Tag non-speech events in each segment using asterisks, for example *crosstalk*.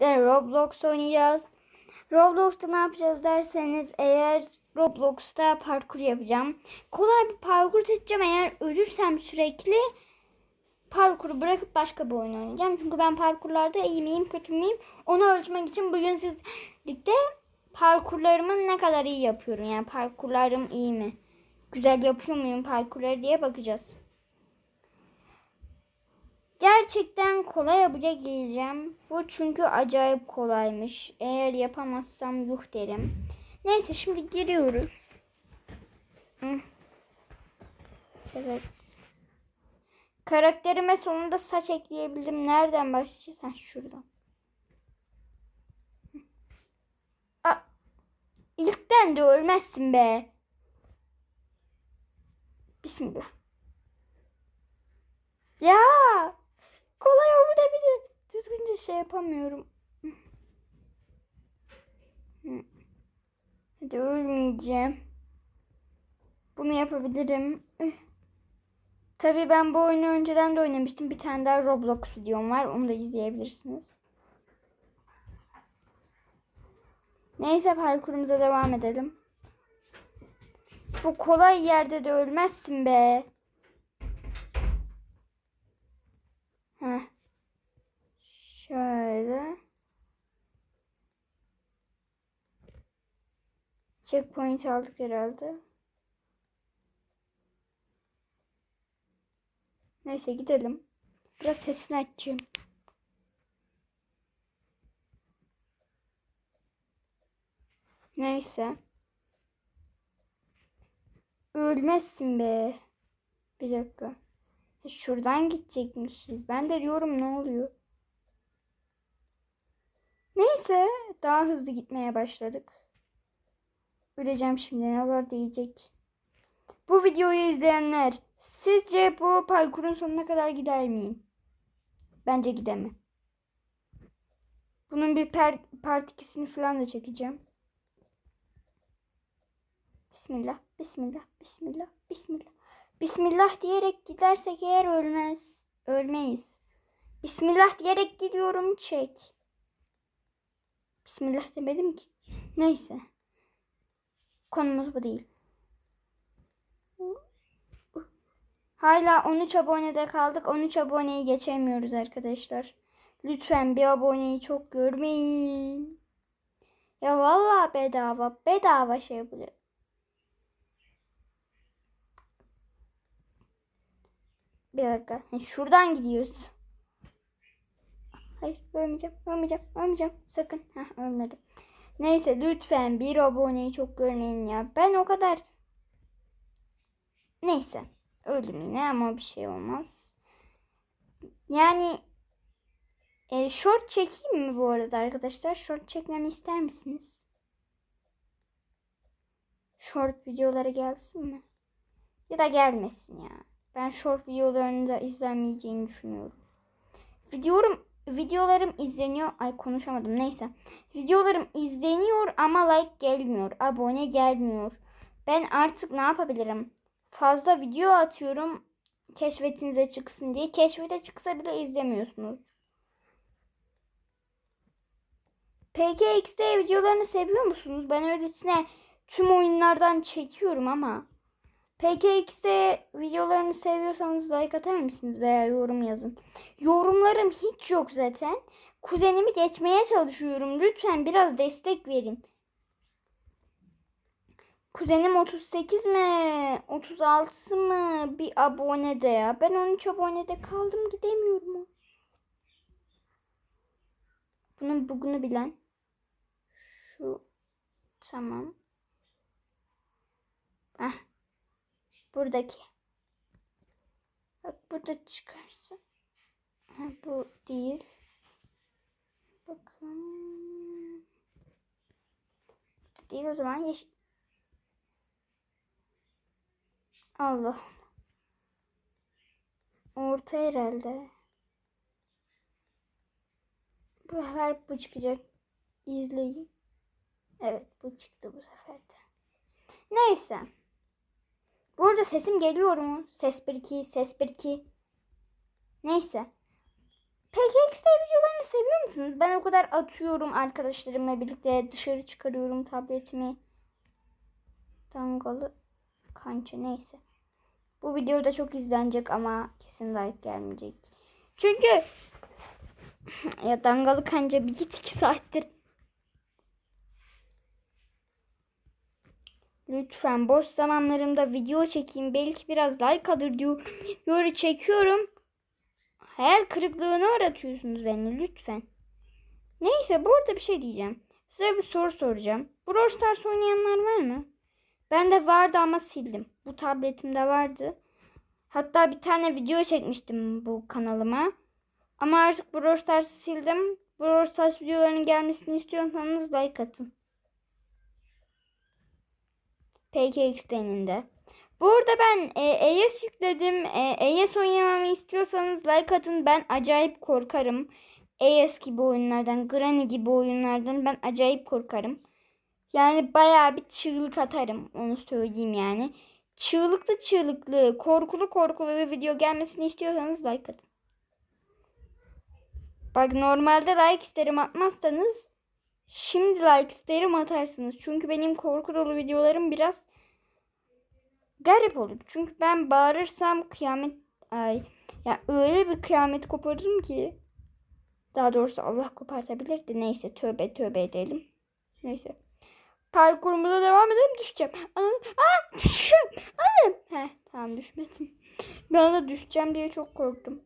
de Roblox oynayacağız. Roblox'ta ne yapacağız derseniz eğer Roblox'ta parkur yapacağım. Kolay bir parkur seçeceğim. Eğer ölürsem sürekli parkuru bırakıp başka bir oyun oynayacağım. Çünkü ben parkurlarda iyi miyim kötü müyüm onu ölçmek için bugün sizle birlikte parkurlarımı ne kadar iyi yapıyorum. Yani parkurlarım iyi mi? Güzel yapıyor muyum parkurları diye bakacağız. Gerçekten kolay yapacak geleceğim. Bu çünkü acayip kolaymış. Eğer yapamazsam yuh derim. Neyse şimdi giriyoruz. Evet. Karakterime sonunda saç ekleyebildim. Nereden başlayacağız? Ha şuradan. Aa, ilkten de ölmezsin be. Bismillah. Ya kolay oldu da bir de düzgünce şey yapamıyorum. Hadi ölmeyeceğim. Bunu yapabilirim. Tabii ben bu oyunu önceden de oynamıştım. Bir tane daha Roblox videom var. Onu da izleyebilirsiniz. Neyse parkurumuza devam edelim. Bu kolay yerde de ölmezsin be. Heh. Şöyle. Checkpoint aldık herhalde. Neyse gidelim. Biraz sesini açayım. Neyse. Ölmezsin be. Bir dakika. E, Şuradan gidecekmişiz. Ben de diyorum ne oluyor? Neyse. Daha hızlı gitmeye başladık. Öleceğim şimdi. Nazar değecek. Bu videoyu izleyenler sizce bu parkurun sonuna kadar gider miyim? Bence gidemem. Bunun bir per part 2'sini falan da çekeceğim. Bismillah, bismillah, bismillah, bismillah. Bismillah diyerek gidersek eğer ölmez. Ölmeyiz. Bismillah diyerek gidiyorum çek. Bismillah demedim ki. Neyse. Konumuz bu değil. Hala 13 abonede kaldık. 13 aboneyi geçemiyoruz arkadaşlar. Lütfen bir aboneyi çok görmeyin. Ya vallahi bedava. Bedava şey yapacak. Bir dakika. Şuradan gidiyoruz. Hayır ölmeyeceğim. Ölmeyeceğim. Ölmeyeceğim. Sakın. Heh, ölmedim. Neyse lütfen bir aboneyi çok görmeyin ya. Ben o kadar... Neyse. Öldüm yine ama bir şey olmaz. Yani e, short çekeyim mi bu arada arkadaşlar? Short çekmemi ister misiniz? Short videoları gelsin mi? Ya da gelmesin ya. Ben short videolarını da izlenmeyeceğini düşünüyorum. Videolarım videolarım izleniyor. Ay konuşamadım neyse. Videolarım izleniyor ama like gelmiyor. Abone gelmiyor. Ben artık ne yapabilirim? Fazla video atıyorum. Keşfetinize çıksın diye. Keşfete çıksa bile izlemiyorsunuz. PKXD videolarını seviyor musunuz? Ben öylesine tüm oyunlardan çekiyorum ama. PKXD videolarını seviyorsanız like atar mısınız veya yorum yazın. Yorumlarım hiç yok zaten. Kuzenimi geçmeye çalışıyorum. Lütfen biraz destek verin. Kuzenim 38 mi? 36 mı? Bir abonede ya. Ben 13 abonede kaldım gidemiyorum. Bunun bugunu bilen. Şu tamam. Ah. Buradaki. Bak burada çıkarsa. Ha, bu değil. Bakın. Bu değil o zaman yeşil. Allah. Orta herhalde. Bu sefer bu çıkacak. İzleyin. Evet bu çıktı bu sefer de. Neyse. Bu arada sesim geliyor mu? Ses 1 2, ses 1 2. Neyse. PKX'de videolarını seviyor musunuz? Ben o kadar atıyorum arkadaşlarımla birlikte dışarı çıkarıyorum tabletimi. Dangalı kanca neyse. Bu videoda çok izlenecek ama kesin like gelmeyecek. Çünkü *laughs* ya dangalı kanca bir iki saattir. Lütfen boş zamanlarımda video çekeyim. Belki biraz like alır diyor. Yoru çekiyorum. Hayal kırıklığına uğratıyorsunuz beni lütfen. Neyse burada bir şey diyeceğim. Size bir soru soracağım. Brawl Stars oynayanlar var mı? Ben de vardı ama sildim. Bu tabletimde vardı. Hatta bir tane video çekmiştim bu kanalıma. Ama artık Brawl Stars'ı sildim. Brawl Stars videolarının gelmesini istiyorsanız like atın. PKX'denin de. Burada ben e, ES yükledim. E, ES oynamamı istiyorsanız like atın. Ben acayip korkarım. ES gibi oyunlardan, Granny gibi oyunlardan ben acayip korkarım. Yani bayağı bir çığlık atarım. Onu söyleyeyim yani. Çığlıklı çığlıklı, korkulu korkulu bir video gelmesini istiyorsanız like atın. Bak normalde like isterim atmazsanız şimdi like isterim atarsınız. Çünkü benim korku dolu videolarım biraz garip olur. Çünkü ben bağırırsam kıyamet ay ya öyle bir kıyamet koparırım ki daha doğrusu Allah kopartabilir de neyse tövbe tövbe edelim. Neyse. Parkurumuza devam edelim düşeceğim. Anam, aa düşeceğim. Anam. Heh tamam düşmedim. Bir anda düşeceğim diye çok korktum.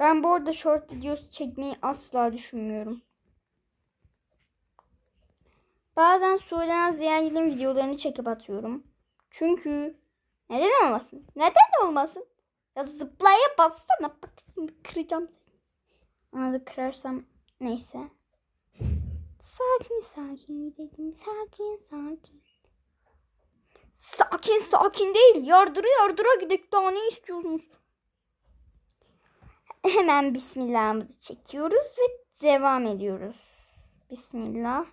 Ben bu arada short videosu çekmeyi asla düşünmüyorum. Bazen Sudan Ziyagil'in videolarını çekip atıyorum. Çünkü neden olmasın? Neden olmasın? Ya zıplaya bassana. Bak şimdi kıracağım seni. Anladı kırarsam neyse. Sakin sakin gidelim. Sakin sakin. Sakin sakin değil. Yardıra yardıra gidelim. Daha ne istiyorsunuz? Hemen Bismillah'ımızı çekiyoruz ve devam ediyoruz. Bismillah.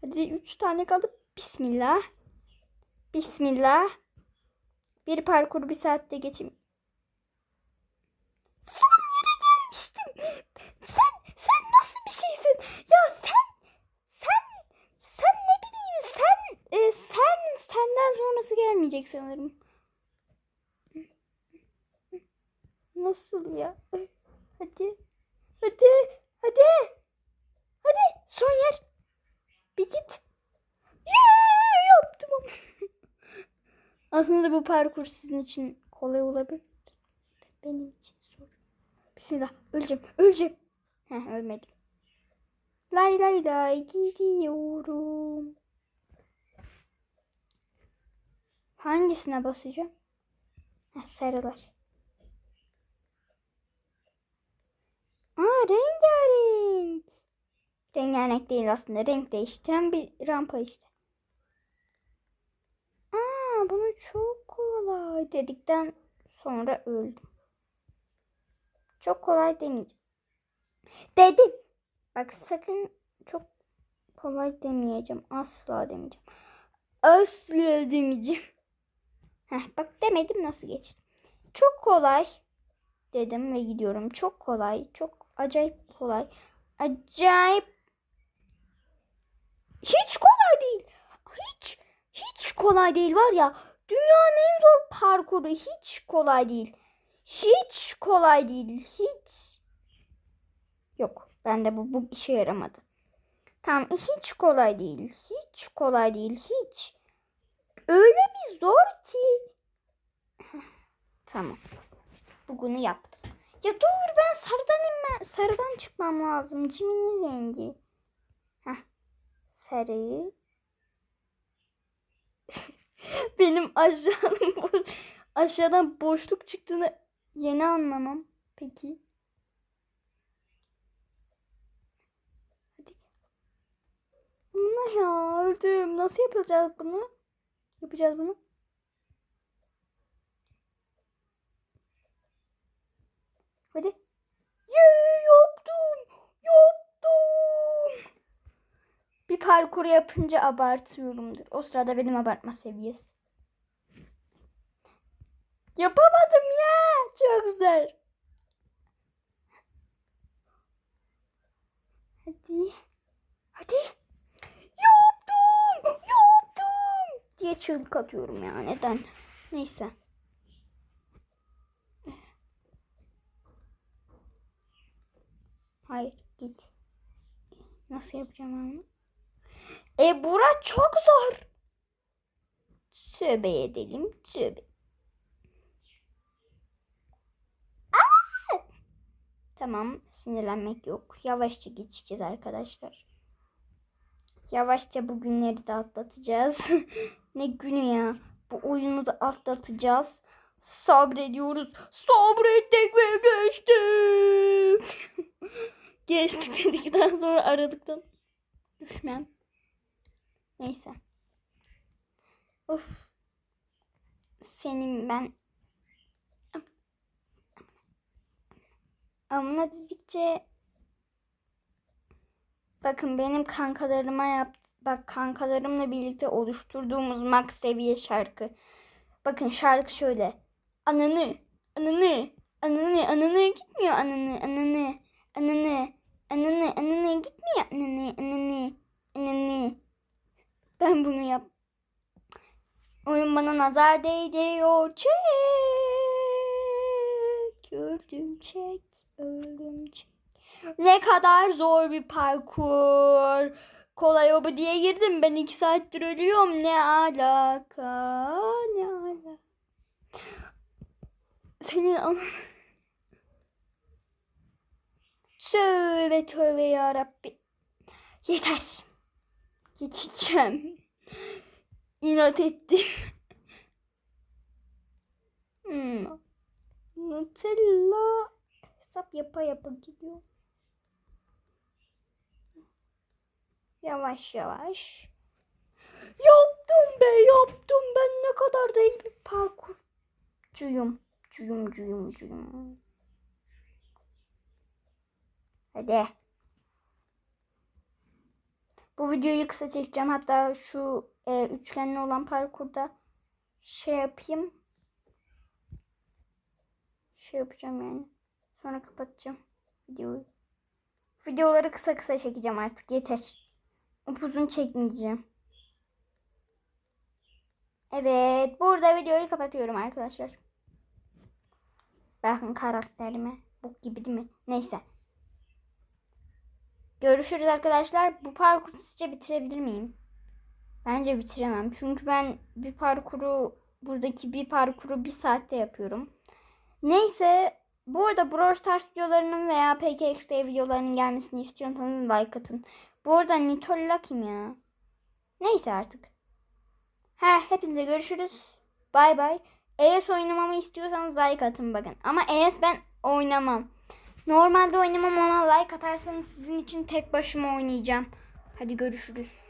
Hadi üç tane kaldı. Bismillah. Bismillah. Bir parkur bir saatte geçim. Son yere gelmiştim. Sen sen nasıl bir şeysin? Ya sen sen sen ne bileyim sen e, sen senden sonrası gelmeyecek sanırım. Nasıl ya? Hadi. Hadi. Hadi. Hadi. Son yer. Bir git. Yeah, yaptım ama. *laughs* Aslında bu parkur sizin için kolay olabilir. Benim için zor. Bismillah. Öleceğim. Öleceğim. Heh, ölmedim. Lay lay lay gidiyorum. Hangisine basacağım? Heh, sarılar. Aa rengarenk. Rengarenk değil aslında. Renk değiştiren bir rampa işte. Aa bunu çok kolay dedikten sonra öldüm. Çok kolay demeyeceğim. Dedim. Bak sakın çok kolay demeyeceğim. Asla demeyeceğim. Asla demeyeceğim. Heh, bak demedim nasıl geçti. Çok kolay dedim ve gidiyorum. Çok kolay. Çok acayip kolay. Acayip. Hiç kolay değil. Hiç hiç kolay değil var ya. Dünyanın en zor parkuru hiç kolay değil. Hiç kolay değil. Hiç. Yok. Bende bu, bu işe yaramadı. Tamam hiç kolay değil. Hiç kolay değil. Hiç. Öyle bir zor ki. *laughs* tamam. Bugünü yaptım. Ya dur ben sarıdan inme, sarıdan çıkmam lazım. Ciminin rengi. Heh. Sarıyı. *laughs* Benim aşağıdan *laughs* bo- aşağıdan boşluk çıktığını yeni anlamam. Peki. Hadi. Ne ya öldüm. Nasıl yapacağız bunu? Yapacağız bunu. Hadi. Yee yaptım. Yaptım. Bir parkur yapınca abartıyorumdur. O sırada benim abartma seviyesi. Yapamadım ya. Çok zor. Hadi. Hadi. Yaptım. Yaptım. Diye çığlık atıyorum ya. Neden? Neyse. Hayır git. Nasıl yapacağım onu? E bura çok zor. Tövbe edelim. Tövbe. Aa! Tamam. Sinirlenmek yok. Yavaşça geçeceğiz arkadaşlar. Yavaşça bu günleri de atlatacağız. *laughs* ne günü ya. Bu oyunu da atlatacağız. Sabrediyoruz. Sabrettik ve geçtik. *laughs* geçtik *laughs* dedikten sonra aradıktan düşmem. Neyse. Of. Senin ben amına dedikçe bakın benim kankalarıma yap bak kankalarımla birlikte oluşturduğumuz max seviye şarkı. Bakın şarkı şöyle. Ananı, ananı, ananı, ananı gitmiyor ananı, ananı, ananı. Ben bunu yap. Oyun bana nazar değdiriyor. Çek. Öldüm çek. Öldüm çek. Ne kadar zor bir parkur. Kolay obu diye girdim. Ben iki saattir ölüyorum. Ne alaka? Ne alaka? Senin anan... Tövbe tövbe ya Rabbi. Yeter. Geçeceğim. İnat ettim. Hmm. Nutella hesap yapa yapa gidiyor. Yavaş yavaş. Yaptım be yaptım. Ben ne kadar da iyi bir parkurcuyum. Cuyum cuyum cuyum. Hadi. Bu videoyu kısa çekeceğim. Hatta şu e, üçgenli olan parkurda şey yapayım. Şey yapacağım yani. Sonra kapatacağım videoyu. Videoları kısa kısa çekeceğim artık. Yeter. Upuzun çekmeyeceğim. Evet. Burada videoyu kapatıyorum arkadaşlar. Bakın karakterime. Bok gibi değil mi? Neyse. Görüşürüz arkadaşlar. Bu parkuru sizce bitirebilir miyim? Bence bitiremem. Çünkü ben bir parkuru buradaki bir parkuru bir saatte yapıyorum. Neyse bu arada Brawl Stars videolarının veya PKXD videolarının gelmesini istiyorsanız like atın. Bu arada Nitolla kim ya? Neyse artık. Ha hepinize görüşürüz. Bay bay. ES oynamamı istiyorsanız like atın bakın. Ama ES ben oynamam. Normalde oynamam ama like atarsanız sizin için tek başıma oynayacağım. Hadi görüşürüz.